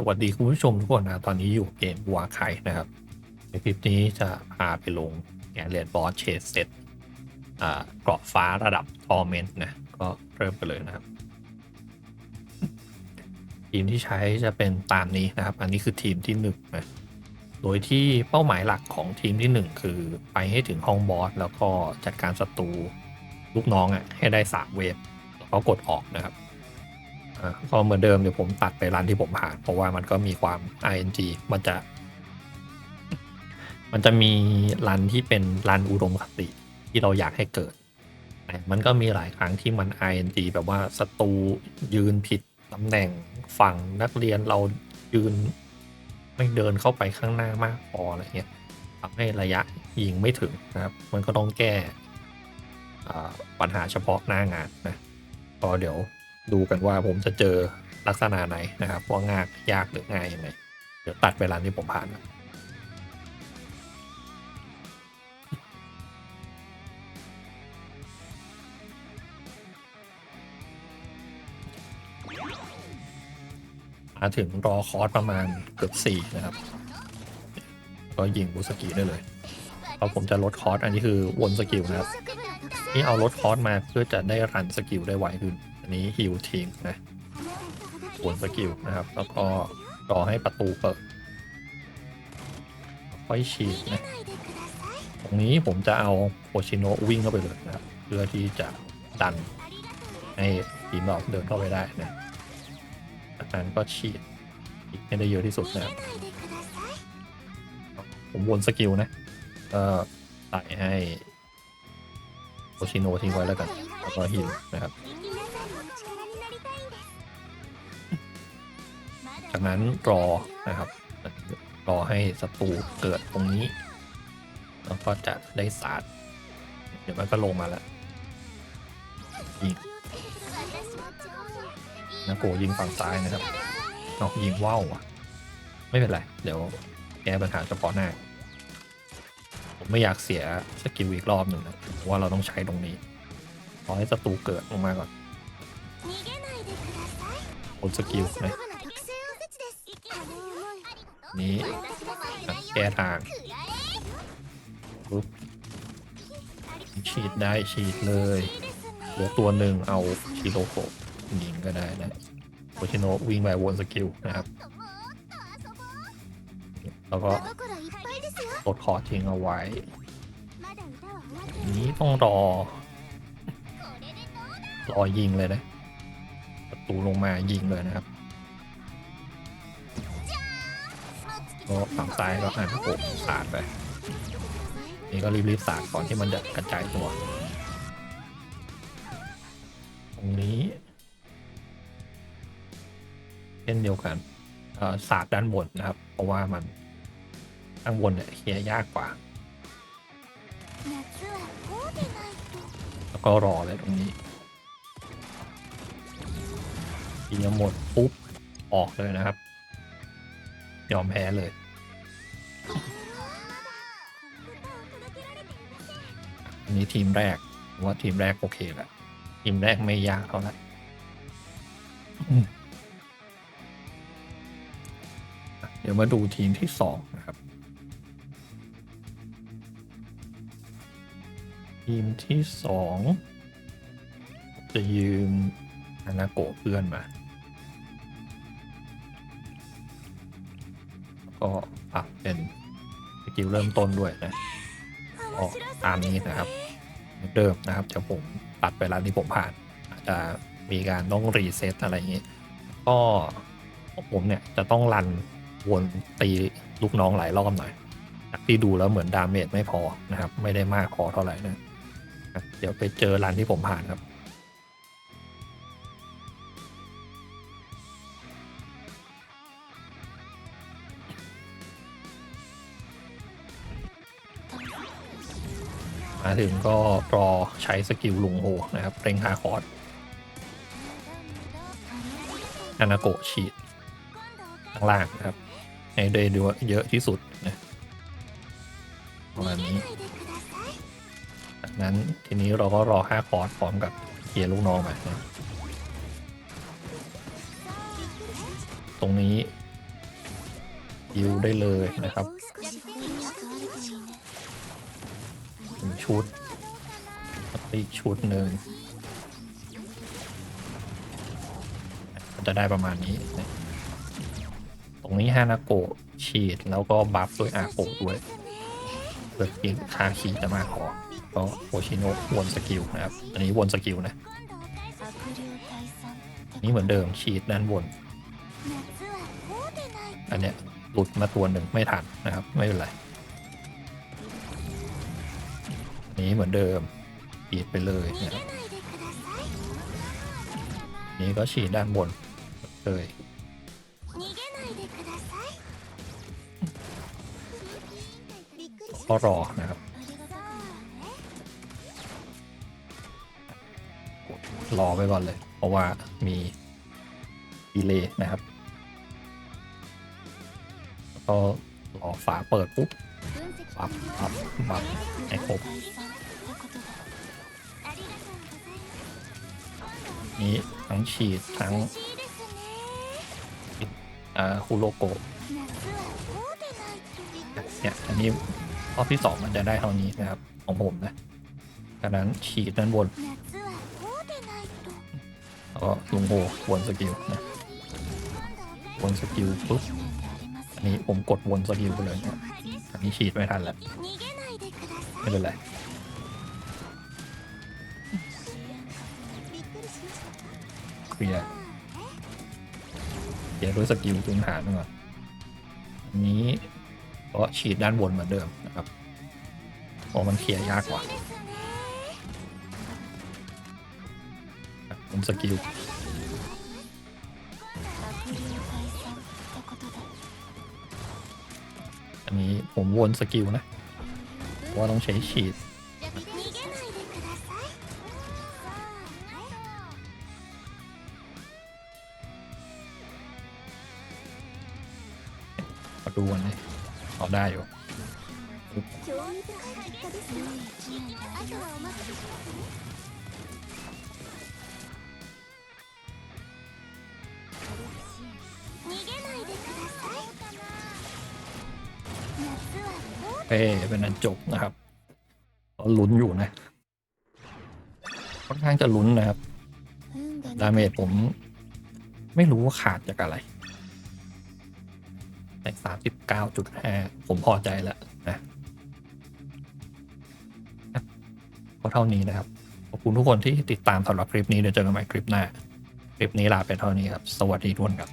สวัสดีคุณผู้ชมทุกคนนะตอนนี้อยู่เกมวัวไข่นะครับ ในคลิปนี้จะพาไปลงแกนเรียนบอสเชสเซตเกราะฟ้าระดับทอร์เมนต์นะ ก็เริ่มกันเลยนะครับ ทีมที่ใช้จะเป็นตามนี้นะครับ อันนี้คือทีมที่หนึ่งนะโดยที่เป้าหมายหลักของทีมที่หนึ่งคือไปให้ถึงห้องบอสแล้วก็จัดการศัตรูลูกน้องอะให้ได้สามเวฟแล้วก็กดออกนะครับ ก็เหมือนเดิมเดี๋ยวผมตัดไปรันที่ผมผ่าน เพราะว่ามันก็มีความ ing มันจะ มันจะมีรันที่เป็นรันอุดมคติที่เราอยากให้เกิด มันก็มีหลายครั้งที่มัน ing แบบว่าศัตรูยืนผิดตำแหน่งฝั่งนักเรียนเรายืนไม่เดินเข้าไปข้างหน้ามากพออะไรเงี้ยทำให้ระยะยิงไม่ถึงนะครับ มันก็ต้องแก้ปัญหาเฉพาะหน้างานนะก็เดี๋ยว ดูกันว่าผมจะเจอลักษณะไหนนะครับว่างากยากหรือง่ายยังไงเดี๋ยวตัดเวลาที่ผมผ่านนะมาถึงรอคอร์สประมาณเกือบสี่นะครับ ก็ยิงบูสกีได้เลยเพราะผมจะลดคอร์สอันนี้คือวนสกิลนะครับ นี่เอาลดคอร์สมาเพื่อจะได้รันสกิลได้ไวขึ้น อันนี้ฮิลทิ้งนะบนสกิลนะครับ แล้วก็รอให้ประตูเปิดค่อยฉีดนะตรงนี้ผมจะเอาโคชิโนะวิ่งเข้าไปเลยนะครับ เพื่อที่จะดันให้ทีมเราเดินเข้าไปได้นะจากนั้นก็ฉีดฉีดให้ได้เยอะที่สุดนะครับผมวนสกิลนะก็ใส่ให้โคชิโนทิ้งไว้แล้วกันแล้วก็ฮิลนะครับ จากนั้นรอนะครับรอให้ศัตรูเกิดตรงนี้แล้วก็จะได้สาดเดี๋ยวมันก็ลงมาแล้วยิงนะโกยิงฝั่งซ้ายนะครับนอกยิงว่าวอะ ไม่เป็นไร เดี๋ยวแก้ปัญหาเฉพาะหน้า ผมไม่อยากเสียสกิลอีกรอบหนึ่งนะเพราะว่าเราต้องใช้ตรงนี้ขอให้ศัตรูเกิดลงมาก่อนบนสกิลนะ นี่แก้ทางปุ๊บฉีดได้ฉีดเลยเหลือตัวหนึ่งเอาชิโรโกะยิงก็ได้นะโคชิโนะวิ่งไปวนสกิลนะครับ แล้วก็กดคอทิ้งเอาไว้ นี้ต้องรอ รอยิงเลยนะประตูลงมายิงเลยนะครับ ก็ฝั่งซ้ายก็อ่านโผสาดไป นี่ก็รีบๆสาดก่อนที่มันจะกระจายตัว ตรงนี้เช่นเดียวกันสาดด้านบนนะครับ เพราะว่ามันข้างบนเนี่ยเคลียร์ยากกว่า แล้วก็รอเลยตรงนี้ยิงหมดปุ๊บออกเลยนะครับ ยอมแพ้เลย อันนี้ทีมแรกผมว่าทีมแรกโอเคแหละทีมแรกไม่ยากเท่าไหร่อืมเดี๋ยวมาดูทีมที่สองนะครับ ทีมที่สองจะยืมอานาโกะเพื่อนมา ก็ปรับเป็นสกิลเริ่มต้นด้วยนะก็ตามนี้นะครับเหมือนเดิมนะครับเดี๋ยวผมตัดไปร้านที่ผมผ่าน อาจจะมีการต้องรีเซ็ตอะไรอย่างนี้ ก็ของผมเนี่ยจะต้องรันวนตีลูกน้องหลายรอบหน่อยจากที่ดูแล้วเหมือนดาเมจไม่พอนะครับ ไม่ได้มากพอเท่าไหร่นะ เดี๋ยวไปเจอรันที่ผมผ่านครับ มาถึงก็รอใช้สกิลลุงโฮนะครับเร่งฮาคอร์ดอานาโกะฉีดข้างล่างนะครับ ให้ได้ดูเยอะที่สุดนะประมาณนี้จากนั้นทีนี้เราก็รอห้าคอร์สพร้อมกับเคียลูกน้องมานะตรงนี้กิลได้เลยนะครับ ชุดอีกชุดหนึ่งจะได้ประมาณนี้ ตรงนี้ฮานาโกะฉีดแล้วก็บัฟด้วยอาโกะด้วยเพื่อกินคาคีจะมาขอก็โอชิโนะวนสกิลนะครับ อันนี้วนสกิลนะ นี่เหมือนเดิมฉีดด้านบน อันเนี้ยหลุดมาตัวหนึ่งไม่ทันนะครับ ไม่เป็นไร นี้เหมือนเดิมฉีดไปเลยนะครับนี่ก็ฉีดด้านบนเลยก็รอนะครับรอไปก่อนเลย เพราะว่ามีดีเลย์นะครับ ก็รอฝาเปิดปุ๊บ ปับปับปับให้ครบนี้ทั้งฉีดทั้งอ่าคูโลโกเนี่ยอันนี้รอบที่สองมันจะได้เท่านี้นะครับ ของผมนะดังนั้นฉีดด้านบนแล้วก็ลุงโบวนสกิลนะวนสกิลปุ๊บอันนี้ผมกดวนสกิลไปเลยนะ อันนี้ฉีดไม่ทันแล้วไม่เป็นไรเคลียร์เคลียร์ด้สกิลพื้นฐานก่อนอันนี้ก็ฉีดด้านบนเหมือนเดิมนะครับเพราะมันเคลียร์ยากกว่าผมสกิล อันนี้ผมวนสกิลนะเพราะว่าต้องใช้ฉีดมาดูกันเลยเอาได้อยู่ เอ้เป็นอันจบนะครับลุ้นอยู่นะ ค่อนข้างจะลุ้นนะครับ ดาเมจผม ไม่รู้ว่าขาดจากอะไร แต่สามสิบเก้าจุดห้าผมพอใจแล้วนะก็เท่านี้นะครับ ขอบคุณทุกคนที่ติดตามสำหรับคลิปนี้เดี๋ยวเจอกันใหม่คลิปหน้า คลิปนี้ลาไปเท่านี้ครับ สวัสดีทุกคนครับ